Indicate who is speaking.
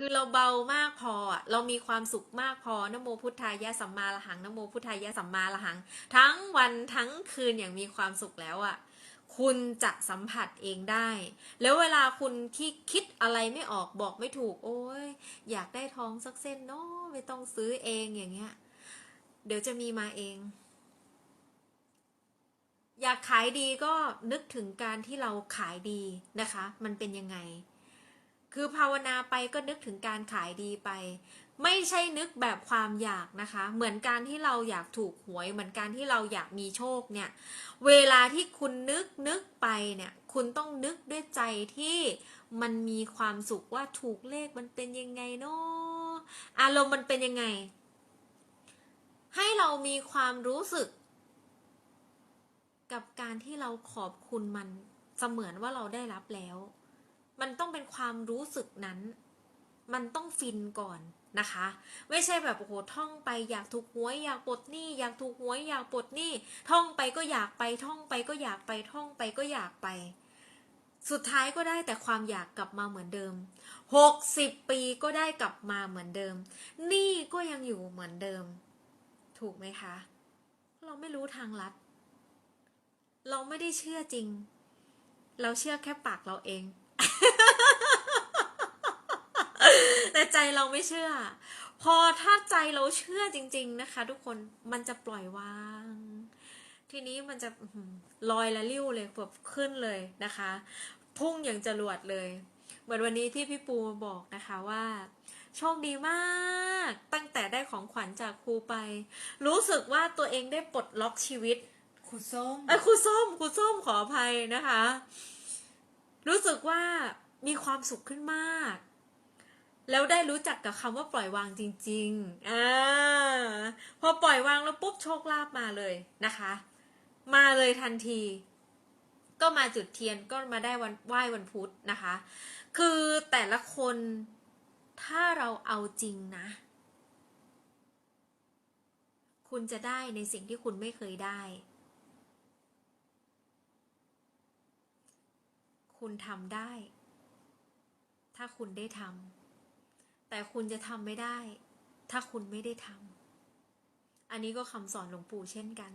Speaker 1: คือเราเบามากพอเรามีความสุขมากพอนโมพุทธายะสัมมาละหังนโมพุทธายะสัมมาละหัง ทั้งวันทั้งคืนอย่างมีความสุขแล้วอะคุณจะสัมผัสเองได้ แล้วเวลาคุณที่คิดอะไรไม่ออกบอกไม่ถูก โอ้ยอยากได้ทองสักเส้นเนาะไม่ต้องซื้อเองอย่างเงี้ย เดี๋ยวจะมีมาเอง อยากขายดีก็นึกถึงการที่เราขายดีนะคะ มันเป็นยังไง คือภาวนาไปก็นึกถึงการขายดีไป ไม่ใช่นึกแบบความอยากนะคะ เหมือนการที่เราอยากถูกหวย เหมือนการที่เราอยากมีโชคเนี่ย เวลาที่คุณนึกนึกไปเนี่ย คุณต้องนึกด้วยใจที่มันมีความสุขว่าถูกเลขมันเป็นยังไงเนาะอารมณ์มันเป็นยังไง ให้เรามีความรู้สึก กับการที่เราขอบคุณมันเสมือนว่าเราได้รับแล้ว มันต้องเป็นความรู้สึกนั้น มันต้องฟินก่อนนะคะ ไม่ใช่แบบโอ้โหท่องไปอยากถูกหวยอยากปลดหนี้อยากถูกหวยอยากปลดหนี้ท่องไปก็อยากไปท่องไปก็อยากไปท่องไปก็อยากไป สุดท้ายก็ได้แต่ความอยากกลับมาเหมือนเดิมหกสิบปีก็ได้กลับมาเหมือนเดิมหนี้ก็ยังอยู่เหมือนเดิม ถูกไหมคะ เราไม่รู้ทางลัด เราไม่ได้เชื่อจริง เราเชื่อแค่ปากเราเอง แต่ใจเราไม่เชื่อ พอถ้าใจเราเชื่อจริง ๆนะคะ ทุกคนมันจะปล่อยวาง ทีนี้มันจะอื้อหือลอยละลิ้วเลยแบบขึ้นเลยนะคะ พุ่งอย่างจรวดเลยเหมือนวันนี้ที่พี่ปูมาบอกนะคะว่าโชคดีมากตั้งแต่ได้ของขวัญจากครูไป รู้สึกว่าตัวเองได้ปลดล็อกชีวิต
Speaker 2: ครูส้ม
Speaker 1: เอ้ยครูส้มครูส้มขออภัยนะคะ รู้สึกว่ามีความสุขขึ้นมาก แล้วได้รู้จักกับคำว่าปล่อยวางจริงๆอ่าพอปล่อยวางแล้วปุ๊บโชคลาภมาเลยนะคะ มาเลยทันที ก็มาจุดเทียนก็มาได้วันไหว้วันพุธนะคะ คือแต่ละคนถ้าเราเอาจริงนะ คุณจะได้ในสิ่งที่คุณไม่เคยได้ คุณทำได้ ถ้าคุณได้ทำแต่คุณจะทำไม่ได้ ถ้าคุณไม่ได้ทำอันนี้ก็คำสอนหลวงปู่เช่นกัน